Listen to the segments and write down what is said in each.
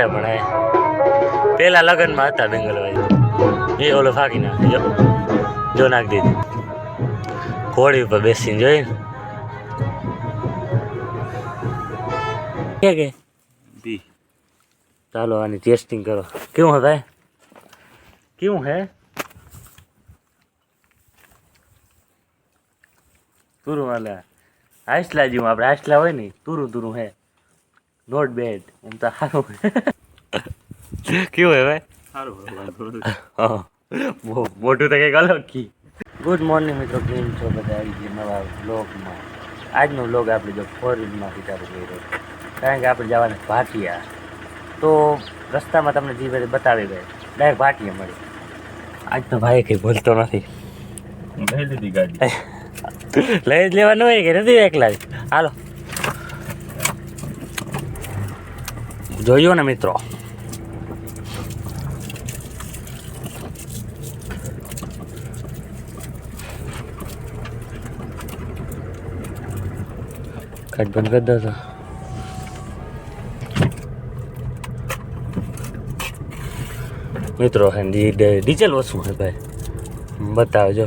અરે પણ એ પેલા લગ્નમાં હતા બેંગલભાઈ એ ઓલો ફાકી નાખે જો. જો નાખી દીધું. ઘોડી ઉપર બેસીને જોઈ કે કે? બી ચાલો આની ટેસ્ટિંગ કરો. કેવું હે ભાઈ? કેવું હે? તુરું હાલે. આઈસલા જેવું આપણે આઈસલા હોય ને તુરું તુરું હે. નોટ બેડ એમ તો સારું કેવું હે ભાઈ? સારું મોટું તો કંઈક અલગ કી. ગુડ મોર્નિંગ મિત્રો કેમ છો બધા? આવી ગયા નવા બ્લોગમાં આજનો વ્લોગ આપણે જો ફોર વ્હીલમાંથી ચાલુ કર્યો કારણ કે આપણે જવાના ભાટિયા. તો રસ્તામાં તમને જે બધે બતાવી ગયા ડાયરેક્ટ ભાટિયા મળી. આજ તો ભાઈ કંઈ બોલતો નથી. લઈ લીધી ગાડી. લઈ જ લેવાનું હોય કે નથી એકલા હાલો. જોયો ને મિત્રો? કાચ બંધ કરી દો મિત્રો ડીઝલ ઓછું હે ભાઈ. બતાવજો.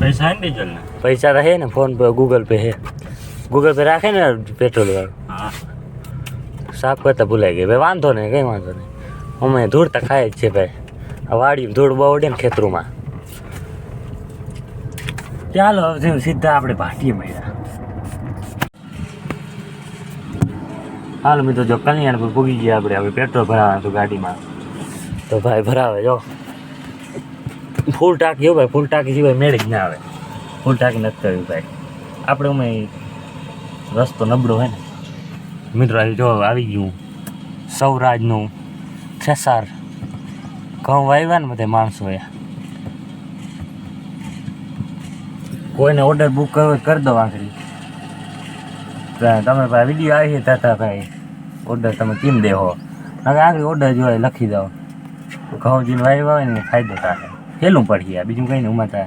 પૈસા ને ડીઝલ પૈસા તો હે ને ફોન પે ગૂગલ પે હે ગૂગલ પે રાખે ને પેટ્રોલ વાળું? સાફ કરતા ભૂલાઈ ગઈ ભાઈ વાંધો નહીં, કંઈ વાંધો નહીં. અમે ધૂળ તો ખાય જ છે ભાઈ. આ વાડીમાં ધૂળ બહુ ઉડે ને ખેતરોમાં. ચાલો હવે સીધા આપણે ભાટીએ મળ્યા. હાલ મિત્રો, જો કલ્યાણપુર પૂગી ગયા આપણે. હવે પેટ્રોલ ભરાવાનું હતું ગાડીમાં. તો ભાઈ ભરાવે, જો. ફૂલ ટાંકી ભાઈ, ફૂલ ટાંકી સિવાય મેળ જ ના આવે. ફૂલ ટાંકી નથી કર્યું ભાઈ. આપણે અમે રસ્તો નબળો હોય ને મિત્રો અહીં જો આવી ગયું. સૌરાજનું થેસાર. ઘઉં વાવ્યા ને બધા માણસોએ. કોઈને ઓર્ડર બુક કરવો કરી દો આખરી. તમે ભાઈ વીડિયો આવી છે થતા ભાઈ. ઓર્ડર તમે કેમ દેહો? આખરી ઓર્ડર જોઈએ લખી દો. ઘઉં જીને વાવ્યા હોય ને ફાયદો થાય પહેલું પડી આ બીજું કંઈ નહીં ઉમાતા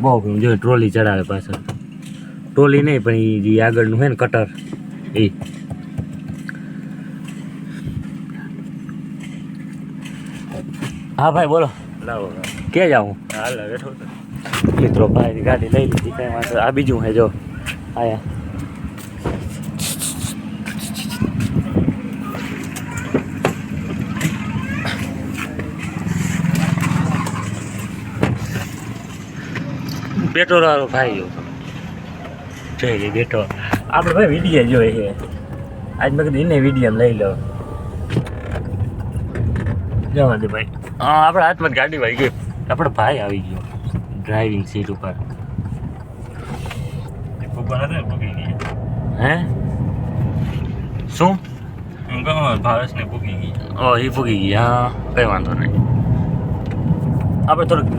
બહુ ઘણું. જો ટ્રોલી ચડાવે પાછળ. ટ્રોલી નહીં, પણ એ જે આગળનું છે ને કટર એ હા ભાઈ બોલો લાવો ક્યાં જાઉં હાલ બેઠો તો મિત્રો ભાઈ ગાડી લઈ લીધી કઈ વાંધો આ બીજું હે જો આયા પેટ્રોલ વાળો ભાઈ જો જઈ લે બેઠો આપણે ભાઈ વીડિયો જોઈએ છે આજ મેં કીધું એને વીડિયો લઈ લો જવા દે ભાઈ. હા આપણા હાથમાં ગાડી વાગી ગઈ. આપણો ભાઈ આવી ગયો. ડ્રાઇવિંગ સીટ ઉપર. હે? શું? કહું પૂગી ગઈ. ઓ એ ફૂગી ગઈ. હા કંઈ વાંધો નહીં. આપણે થોડુંક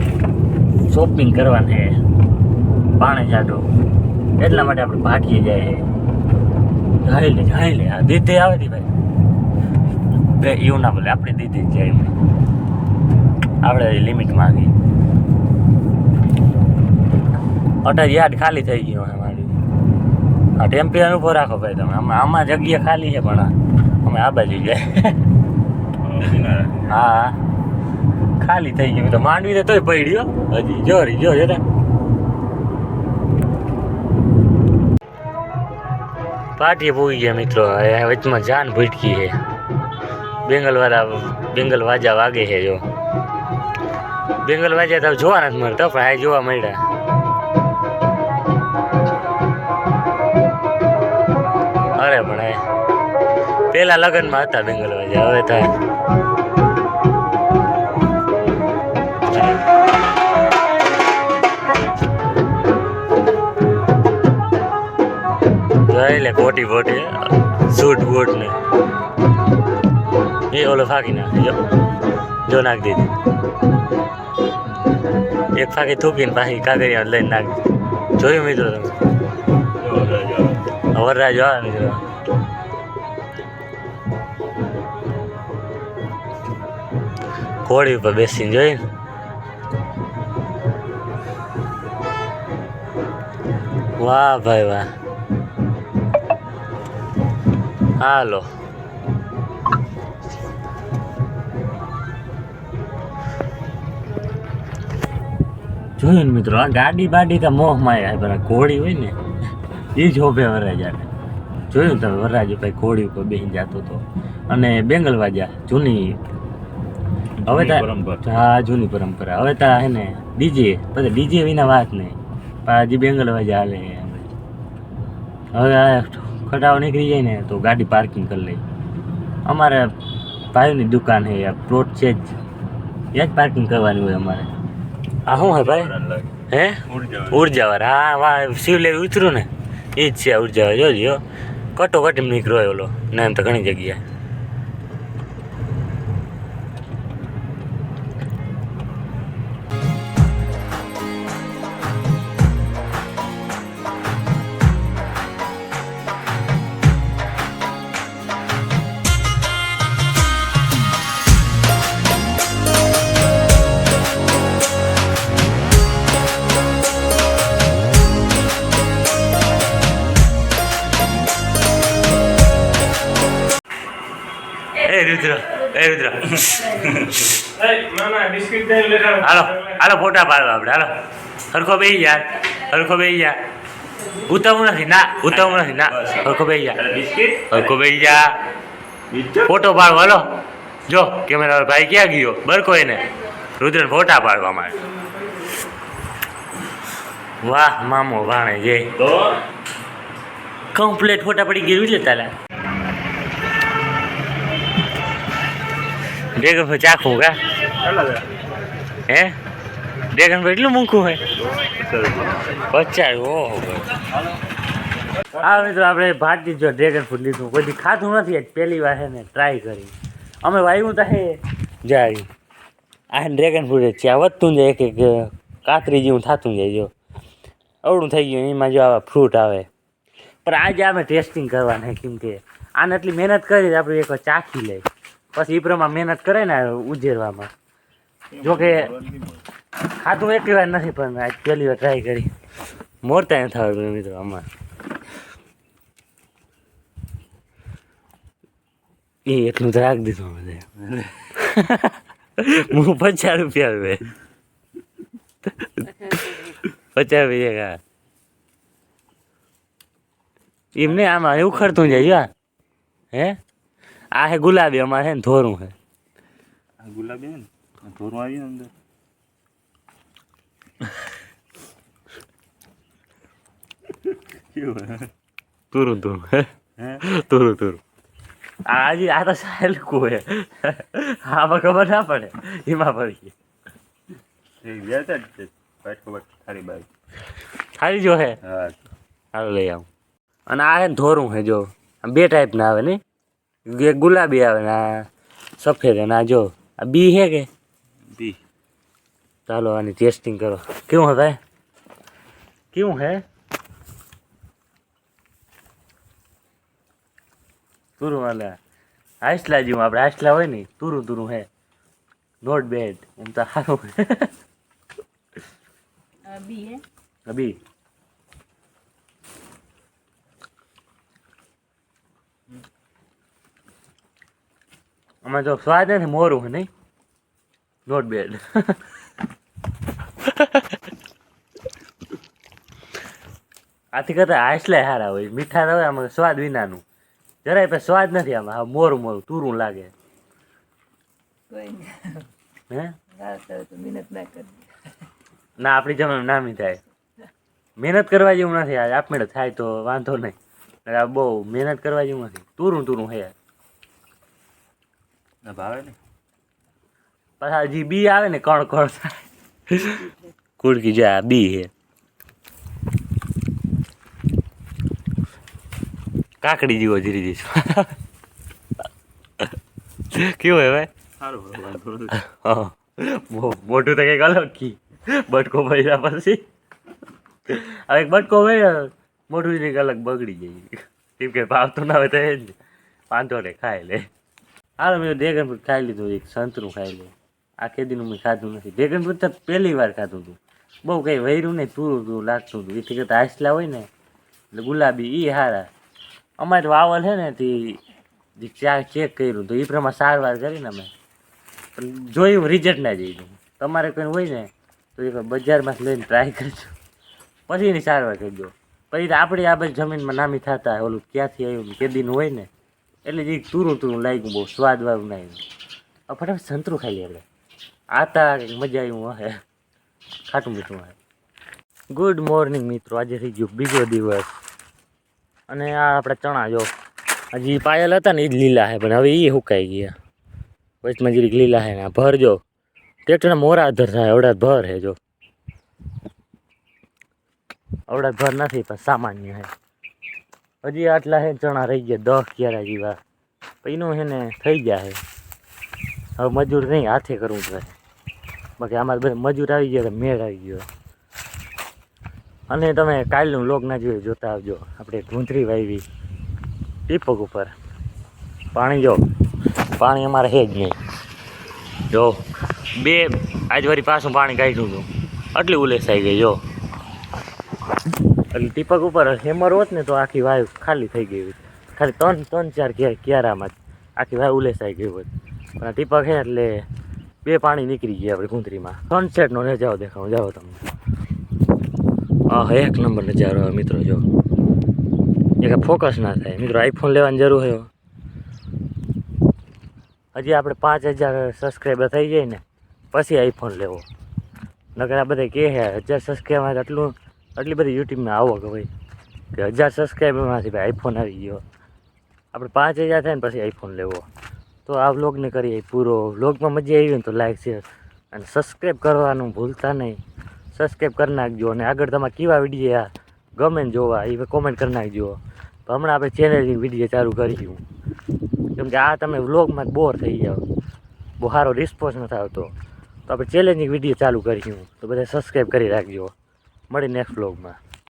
શોપિંગ કરવાની છે. પાણી જાડો. એટલા માટે આપણે ભાટીએ જાય જાણી લે જાણી લે આ દીદી આવે ભાઈ. બે એવું ના બોલે આપણે દીધી જાય આપણે લિમિટ માંગી અઢાર યાદ ખાલી થઈ ગયો છે મારી. આ ટેમ્પિયર ઊભો રાખો ભાઈ તમે. આમાં આમાં જગ્યા ખાલી છે પણ અમે આ બાજુ જાય હા ખાલી થઈ ગયું. તો માંડવી તો તોય પડ્યો હજી જો રી જો જરા પાટીએ પૂગી ગયા મિત્રો. વચમાં જાન ભૂટકી છે. બેંગલ વાળા બેંગલ વાજા વાગે છે જો. બેંગલ વાજા તો જોવા નથી મળતા પણ આ જોવા મળ્યા. અરે પણ એ પેલા લગ્નમાં હતા બેંગલ વાજા, હવે તો જોઈ લે ખોટી ખોટી સૂટ બૂટ ને. એ ઓલો ફાકી નાખે, જો જો નાખી દીધી. એક ફાકી થૂકીને પાછી કાગરિયા લઈને નાખી. જોયું મિત્રો તમે? વરરાજ આવે મિત્રો. ઘોડી ઉપર બેસીને જોઈ વાહ ભાઈ વાહ. હાલો. જોયું ને મિત્રો આ ગાડી બાડી તો મોહ માયા પેલા ઘોડી હોય ને એ જ હોભે વરરાજાને જોયું તમે વરરાજ ભાઈ ઘોડી ઉપર બેસી જતો હતો અને બેંગલ વાજા જૂની હવે તા પરંપરા. હા જૂની પરંપરા. હવે તો હે ને ડીજે પછી ડીજે વિના વાત નહીં. પાજી હજી બેંગલ વાજા હાલે હવે આ ખટાવ નીકળી જાય ને તો ગાડી પાર્કિંગ કરી લઈ. અમારે ભાઈની દુકાન છે પ્લોટ છે જ. એ જ પાર્કિંગ કરવાની હોય અમારે. આ શું હે ભાઈ? હે? ઉર્જાવર હા વાહ શિવલેવી ઉતર્યું ને. એ જ છે ઉર્જાવાર જોજો કટો કટી નીકળ્યો ઓલો. ના એમ તો ઘણી જગ્યાએ. રુદ્ર એ રુદ્ર. હાલો. હાલો ફોટા પાડવા આપણે હાલો. સરખો બે યાર સરખો બે યાર ઉતરવું નથી ના ઉતરવું નથી ના સરખો બે યાર હરખો બે યાર ફોટો પાડવા હાલો. જો કેમેરા ભાઈ ક્યાં ગયો? બરકો એને. રુદ્ર ફોટા પાડવા માટે. વાહ મામો ભાણે જય કમ્પ્લેટ ફોટા પડી ગયું છે તારા ડ્રેગન પર ચાખું કા? હે? ડ્રેગન પર એટલું મૂકું હોય? પચાસ ઓહો હા મિત્રો આપણે ભારતી જો ડ્રેગન ફ્રૂટ લીધું. કોઈ ખાધું નથી આજ પહેલી વાર છે ને ટ્રાય કરી. અમે વાવ્યું તો હે. જાય આ ડ્રેગન ફ્રૂટ છે. આ વધતું જાય એક એક કાતરી જેવું થતું જાય જો. અવળું થઈ ગયું એમાં જો આવા ફ્રૂટ આવે. પણ આજે અમે ટેસ્ટિંગ કરવાના કેમ કે આને એટલી મહેનત કરી આપણે એક વાર ચાખી લઈ પછી એ પ્રમાણે મહેનત કરે ને ઉજેરવામાં. જો કે ખાધું એટલી વાર નથી પણ આજ પહેલી વાર ટ્રાય કરી. મોરતા નથી આવડતું મિત્રો આમાં. એ એટલું તો રાખી દીધું મને હું પચાસ રૂપિયા આવે. પચાસ રૂપિયા કા એમને આમાં એવું ખરતું જાય હે? આ હે ગુલાબી અમારે હે ને ધોરું હે. આ ગુલાબી હે ને? ધોરું આવ્યું અંદર? તુરું તુરું હે. હે? તુરું તુરું આ હજી આ તો સાહેલ હે. આમાં ખબર ના પડે. એમાં પડી હતા જ સારી હે. હા. હાલો લઈ આવું. અને આ હે ધોરું હે જો. આમ બે ટાઈપના આવે ને? એક ગુલાબી આવે ને આ સફેદ અને આ જો આ બી હે કે? બી. ચાલો આની ટેસ્ટિંગ કરો. કેવું હે ભાઈ? કેવું હે? તુરું હાલે. હાસલા જેવું આપણે હાસલા હોય ને તુરું તુરું હે. નોટ બેડ એમ તો સારું. હે બી હે. અભી આમાં જો સ્વાદ નથી મોરું નહીં? નોટ બેડ આથી કરતા હાસલા સારા હોય. મીઠા હોય આમાં સ્વાદ વિનાનું. જરાય પણ સ્વાદ નથી આમાં. હા મોરું મોરું તુરું લાગે. હે? ના આપણી જમીન નામી થાય. મહેનત કરવા જેવું નથી. આપમેળે થાય તો વાંધો નહીં. આ બહુ મહેનત કરવા જેવું નથી. તુરું તુરું હે. ના ભાવે ને. પાછા હજી બી આવે ને કણ કણ થાય. કુડકી જાય બી હે કાકડી જેવો ધીરે ધીરે કેવું હે ભાઈ? મોટું તો કંઈક અલગ કી. બટકો ભર્યા પછી. હવે બટકો ભર્યો મોટું કંઈક અલગ બગડી જાય કેમ કે ભાવતું ના હોય તો એ જ. વાંધો ને ખાઈ લે. હાલો, મેં ડ્રેગન ફ્રૂટ ખાઈ લીધું, એક સંતરું ખાઈ લે આ કેદીનું મેં ખાધું નથી. ડ્રેગન ફ્રૂટ તો પહેલી વાર ખાધું હતું બહુ કંઈ વૈરું નહીં પૂરું પૂરું લાગતું હતું. એથી કરતાં હાસલા હોય ને, એટલે ગુલાબી એ હારા. અમારે તો વાવલ છે ને તે જે ચા ચેક કર્યું તો એ પ્રમાણે સારવાર કરીને અમે. પણ જોયું રિઝલ્ટ ના જઈ તમારે કોઈ હોય ને, તો એ એકવાર બજારમાં લઈને ટ્રાય કરજો. પછી એની સારવાર કરજો પછી આપણી આ બધી જમીનમાં નામી થતા, ઓલું ક્યાંથી આવ્યું કેદીનું હોય ને એટલે જે તુરું તુરું લાગ્યું, બહુ સ્વાદવાળું ના આવ્યું ફટાફટ સંતરું ખાઈ લઈએ આપણે આ કંઈક મજા આવ્યું હે ખાટું મીઠું હે ગુડ મોર્નિંગ મિત્રો. આજે થઈ ગયો બીજો દિવસ. અને આ આપણા ચણા જો. હજી પાયલ હતા ને એ જ લીલા હે, પણ હવે એ સુકાઈ ગયા. વચમાં જરીક લીલા હે ને ભર જો. ટ્રેક્ટરના મોરા અધર થાય અવડા ભર હે જો. અવડા ભર નથી, પણ સામાન્ય છે હજી આટલા હે, ચણા રહી ગયા, દસ ક્યારા જેવા. પૈનું છે ને, થઈ ગયા છે હવે મજૂર નહીં, હાથે કરવું પડે. બાકી આમાં બધા મજૂર આવી ગયા તો મેળ આવી ગયો. અને તમે કાલનું લોક ના જોયું, જોતા આવજો. આપણે ધૂંધરી વાવી ટીપક ઉપર. પાણી જો, પાણી અમારે હે જ નહીં. જો, બે, આજ પાછું પાણી કાઢ્યું હતું. આટલી ઉલેસાઈ ગઈ, જો. એટલે ટીપક ઉપર હેમર હોત ને તો આખી વાયુ ખાલી થઈ ગઈ હોત ખાલી ત્રણ ત્રણ, ચાર ક્યા, ક્યારામાં જ આખી વાયુ ઉલેસાઈ ગઈ હોત. પણ આ ટીપક છે એટલે બે પાણી નીકળી ગયા આપણે કુંતરીમાં સનસેટનો નજારો દેખાવ. જાઓ તમને હા એક નંબર નજારો મિત્રો, જો. એક ફોકસ ના થાય. મિત્રો આઈફોન લેવાની જરૂર હોય. હજી આપણે પાંચ હજાર સબસ્ક્રાઈબર થઈ જાય ને, પછી આઈફોન લેવો. નકર આ બધા છે, હજાર સબસ્ક્રાઈબર આટલું આટલી બધી યુટ્યુબમાં આવક હોય કે હજાર સબસ્ક્રાઈબરમાંથી ભાઈ આઈફોન આવી ગયો. આપણે પાંચ હજાર થાય ને પછી આઈફોન લેવો. તો આ વ્લોગને કરીએ પૂરો. વ્લોગમાં મજા આવી ને તો લાઈક શેર અને સબસ્ક્રાઈબ કરવાનું ભૂલતા નહીં. સબસ્ક્રાઈબ કરી નાખજો અને આગળ તમારે કેવા વીડિયો ગમે ને જોવા, એ કોમેન્ટ કરી નાખજો. તો હમણાં આપણે ચેનલની વીડિયો ચાલુ કરીશું. કેમ કે આ તમે વ્લોગમાં બોર થઈ જાઓ. બહુ સારો રિસ્પોન્સ નથી આવતો. તો આપણે ચેલેન્જિંગ વીડિયો ચાલુ કરીશું. તો બધા સબસ્ક્રાઈબ કરી રાખજો. મળી નેક્સ્ટ વ્લોગમાં